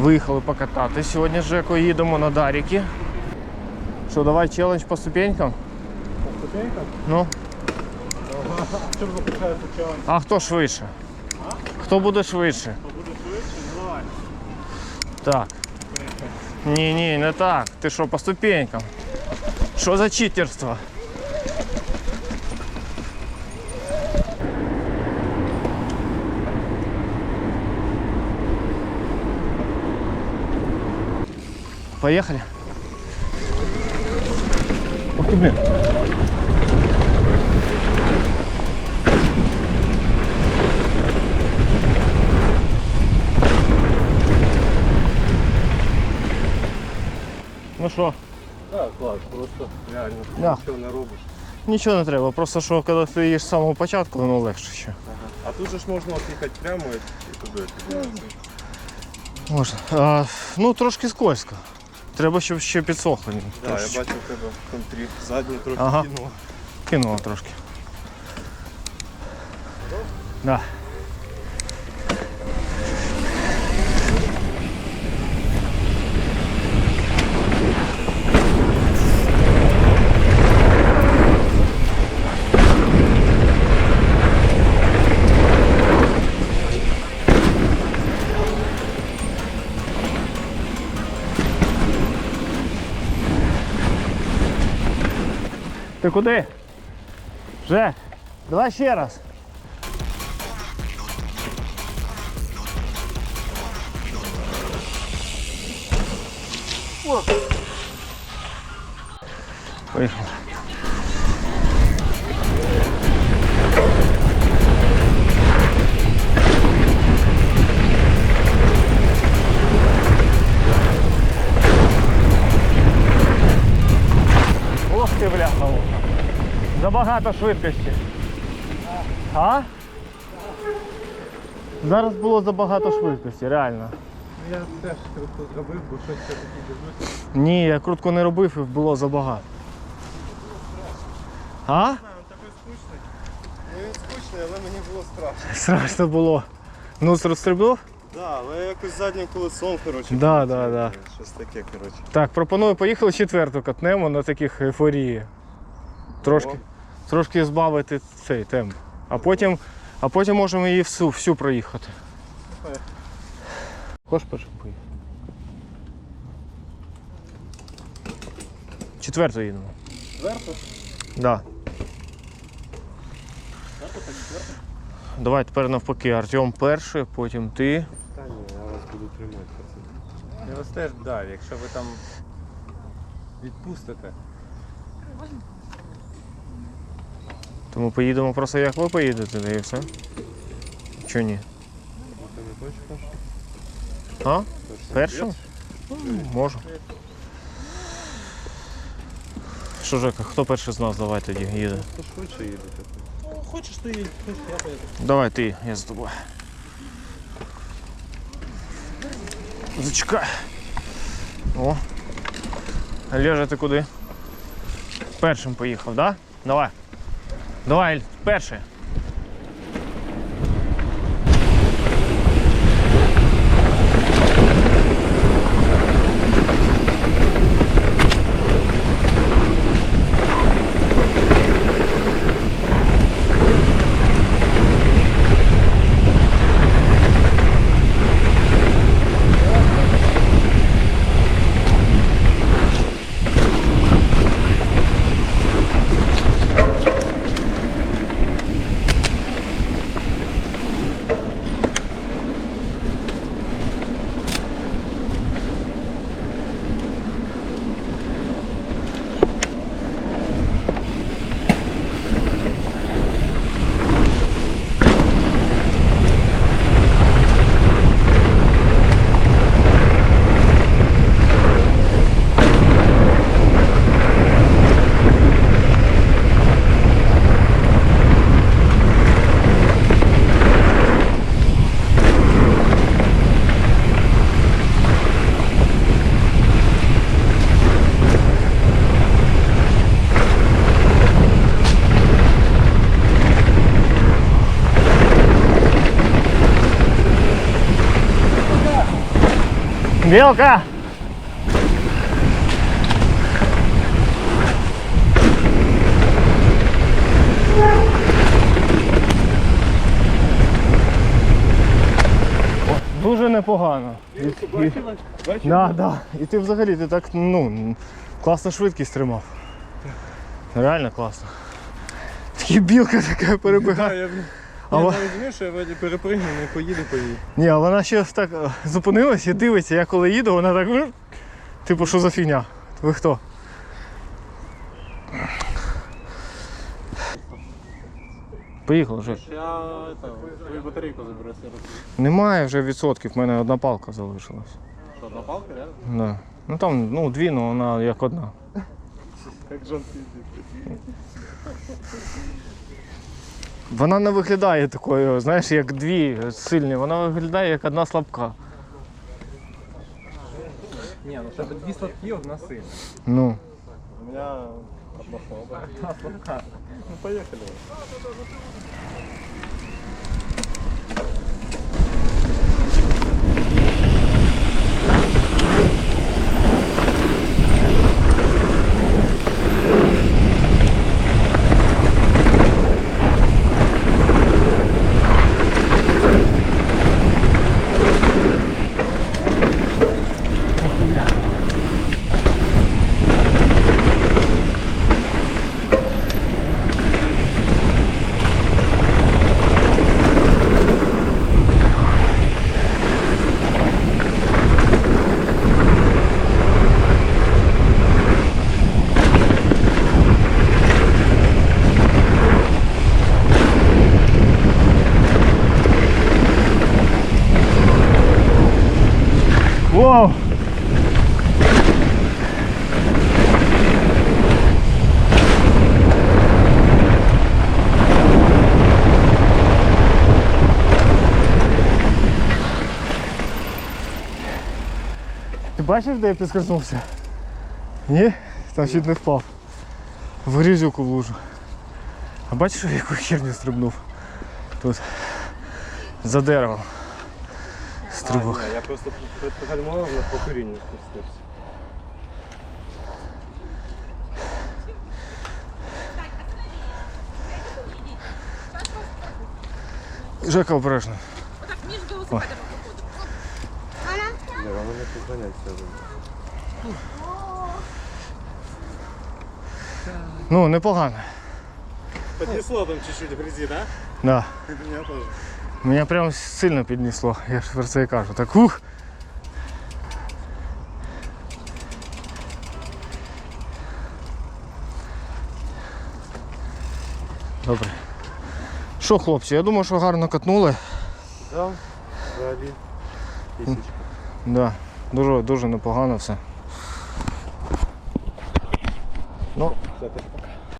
Виїхали покатати. Сьогодні з Жекою їдемо на Даріки. Що, давай челендж по ступенькам? Ступенька? Ну, Чим запускається челендж? а хто швидше? Хто буде швидше? Хто буде швидше? Ну, Давай. Так. Ні, ні, не так. Ти що, по ступенькам? Що за читерство? Поехали. Ух ты, блин. Ну що, Так, клас, просто реально Да. нічого не робиш. нічого не треба, просто що коли ти їдеш з самого початку, воно легше ще. А тут же ж можна от їхати прямо і і туди піднятися. Можна. А, ну, трошки скользко. Треба, щоб ще підсохло. Так, я бачив в тебе контрі задній трохи Ага. кинуло. Кинуло трошки. Да. Ти куди? Вже? Давай ще раз. Поїхали. Забагато швидкості. А? Зараз було забагато швидкості, реально. Я теж трохи зробив, бо щось все-таки дивлюся. Ні, я крутку не робив і було забагато. А? Він такий скучний. Ну він скучний, але мені було страшно. Страшно було. Ну, розстрибнув? Так, да, але якось заднім колесом, коротше. Да, да, да. Щось таке, коротше. Так, пропоную, поїхали четверту катнемо на таких ейфорії. Трошки, О. трошки збавити цей темп. А потім, а потім можемо її всю, всю проїхати. Хочеш першим поїхати? Четверту їдемо. Зверху? Да. Зверху так зверху? Давай тепер навпаки, Артем перший, потім ти. Та ні, я вас буду тримати. Я вас теж дав, якщо ви там відпустите. Тому поїдемо просто як ви поїдете, да і все. Чого ні? А? Першим? Ну, Можу. Що Жека, хто перший з нас? Давай тоді їде. Хто швидше їдете? Ну, хочеш ти їдь, хочеш я поїду. Давай ти, я з тобою. Зачекай. О. Олежа, ти куди? Першим поїхав, да? Давай. Давай, перший. Белка! Дуже непогано. Да, да. І ти взагалі ти так ну, класно швидкість тримав. Реально класно. Такі білка така перебігає. А я розумію, що я вроді перепригну, не поїду по їй. Ні, а вона ще так е, зупинилась і дивиться, я коли їду, вона так. Типу, що за фігня? Ви хто? Поїхали вже. Я батарейку заберу. Немає вже відсотків, в мене одна палка залишилась. Що, одна палка, реально? Да. Ну там ну, дві, але вона як одна. Як Джон Фізик. Вона не виглядає такою, знаєш, як дві сильні, вона виглядає як одна слабка. Ні, ну тебе дві слабкі, одна сильна. Ну. У мене одна слабка. Одна слабка. Ну, поїхали. Ти бачив, де я підскользнувся? Ні? Там чуть не впав. В грізюку в лужу. А бачиш, в яку херню стрибнув? Тут. За деревом. Стрибок. А, ні, я просто пригальмував на покоріння спустився. Жека обережно. Так, ніж велосипедом Ну, непогано. Поднесло там чуть-чуть в грязи, да? Да. Меня тоже. Мене прям сильно піднесло, я ж про це і кажу. Так ух. Добре. Що, хлопці, я думаю, що гарно катнули. Да, взагалі. Тисячка. Да, дуже, дуже непогано все. Ну.